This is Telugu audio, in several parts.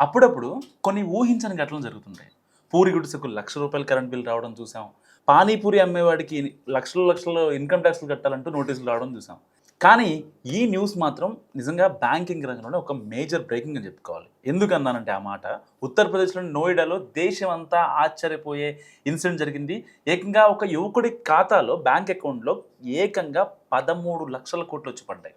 అప్పుడప్పుడు కొన్ని ఊహించని ఘటనలు జరుగుతుంటాయి. పూరి గుడిసెకు లక్ష రూపాయల కరెంట్ బిల్ రావడం చూసాం. పానీపూరి అమ్మేవాడికి లక్షల లక్షల ఇన్కమ్ ట్యాక్స్లు కట్టాలంటూ నోటీసులు రావడం చూసాం. కానీ ఈ న్యూస్ మాత్రం నిజంగా బ్యాంకింగ్ రంగంలోనే ఒక మేజర్ బ్రేకింగ్ అని చెప్పుకోవాలి. ఎందుకన్నానంటే ఆ మాట? ఉత్తరప్రదేశ్లోని నోయిడాలో దేశం అంతా ఆశ్చర్యపోయే ఇన్సిడెంట్ జరిగింది. ఏకంగా ఒక యువకుడి ఖాతాలో బ్యాంక్ అకౌంట్లో ఏకంగా పదమూడు లక్షల కోట్లు వచ్చి పడ్డాయి.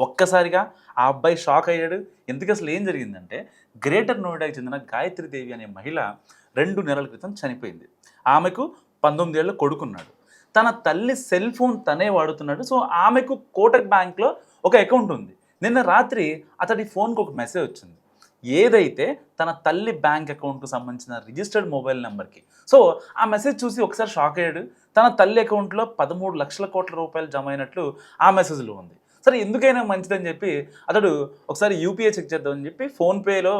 ఒక్కసారిగా ఆ అబ్బాయి షాక్ అయ్యాడు. ఎందుకు అసలు ఏం జరిగిందంటే గ్రేటర్ నోయిడాకి చెందిన గాయత్రిదేవి అనే మహిళ రెండు నెలల క్రితం చనిపోయింది. ఆమెకు పంతొమ్మిది ఏళ్ళు కొడుకున్నాడు. తన తల్లి సెల్ ఫోన్ తనే వాడుతున్నాడు. సో ఆమెకు కోటక్ బ్యాంక్లో ఒక అకౌంట్ ఉంది. నిన్న రాత్రి అతడి ఫోన్కి ఒక మెసేజ్ వచ్చింది. ఏదైతే తన తల్లి బ్యాంక్ అకౌంట్కు సంబంధించిన రిజిస్టర్డ్ మొబైల్ నెంబర్కి. సో ఆ మెసేజ్ చూసి ఒకసారి షాక్ అయ్యాడు. తన తల్లి అకౌంట్లో పదమూడు లక్షల కోట్ల రూపాయలు జమ అయినట్లు ఆ మెసేజ్లో ఉంది. సరే ఎందుకైనా మంచిదని చెప్పి అతడు ఒకసారి యూపీఐ చెక్ చేద్దామని చెప్పి ఫోన్పేలో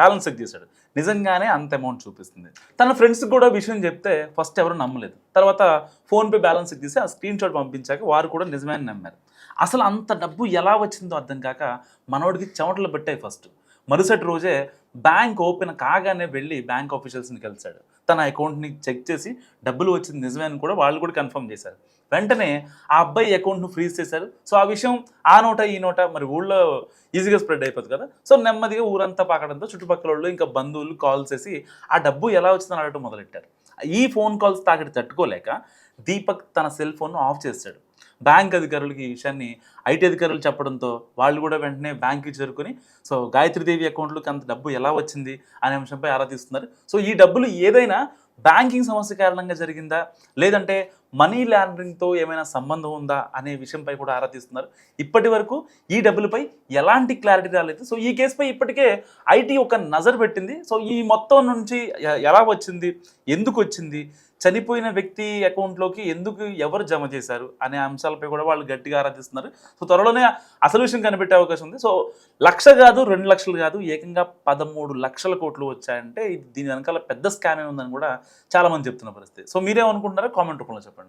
బ్యాలెన్స్ చెక్ చేశాడు. నిజంగానే అంత అమౌంట్ చూపిస్తుంది. తన ఫ్రెండ్స్కి కూడా విషయం చెప్తే ఫస్ట్ ఎవరు నమ్మలేదు. తర్వాత ఫోన్పే బ్యాలెన్స్ చెక్ చేసి ఆ స్క్రీన్ షాట్ పంపించాక వారు కూడా నిజమే నమ్మారు. అసలు అంత డబ్బు ఎలా వచ్చిందో అర్థం కాక మనోడికి చెమటలు పెట్టాయి ఫస్ట్. మరుసటి రోజే బ్యాంక్ ఓపెన్ కాగానే వెళ్ళి బ్యాంక్ ఆఫీషియల్స్ని కలిశాడు. తన అకౌంట్ని చెక్ చేసి డబ్బులు వచ్చింది నిజమే అని కూడా వాళ్ళు కూడా కన్ఫర్మ్ చేశారు. వెంటనే ఆ అబ్బాయి అకౌంట్ను ఫ్రీజ్ చేశారు. సో ఆ విషయం ఆ నోట ఈ నోట మరి ఊళ్ళో ఈజీగా స్ప్రెడ్ అయిపోతుంది కదా. సో నెమ్మదిగా ఊరంతా పాకడంతో చుట్టుపక్కల వాళ్ళు ఇంకా బంధువులు కాల్ చేసి ఆ డబ్బు ఎలా వచ్చిందని అడగడం మొదలెట్టారు. ఈ ఫోన్ కాల్స్ తాకిడి తట్టుకోలేక దీపక్ తన సెల్ ఫోన్ను ఆఫ్ చేశాడు. బ్యాంక్ అధికారులకి ఈ విషయాన్ని ఐటీ అధికారులు చెప్పడంతో వాళ్ళు కూడా వెంటనే బ్యాంక్కి చేరుకుని సో గాయత్రీదేవి అకౌంట్లోకి అంత డబ్బు ఎలా వచ్చింది అనే అంశంపై ఆరా తీస్తున్నారు. సో ఈ డబ్బులు ఏదైనా బ్యాంకింగ్ సమస్య కారణంగా జరిగిందా? లేదంటే మనీ లాండరింగ్తో ఏమైనా సంబంధం ఉందా అనే విషయంపై కూడా ఆరా తీస్తున్నారు ఇప్పటి వరకు ఈ డబ్బులపై ఎలాంటి క్లారిటీ రాలేదు. సో ఈ కేసుపై ఇప్పటికే ఐటీ ఒక నజర్ పెట్టింది. సో ఈ మొత్తం నుంచి ఎలా వచ్చింది? ఎందుకు వచ్చింది? చనిపోయిన వ్యక్తి అకౌంట్లోకి ఎందుకు ఎవరు జమ చేశారు? అనే అంశాలపై కూడా వాళ్ళు గట్టిగా ఆరాధిస్తున్నారు. సో త్వరలోనే అసలు విషయం కనిపెట్టే అవకాశం ఉంది. సో లక్ష కాదు రెండు లక్షలు కాదు ఏకంగా పదమూడు లక్షల కోట్లు వచ్చాయంటే దీని వెనకాల పెద్ద స్కామ్ ఉందని కూడా చాలా మంది చెప్తున్న పరిస్థితి. సో మీరేమనుకుంటున్నారో కామెంట్ రూపంలో చెప్పండి.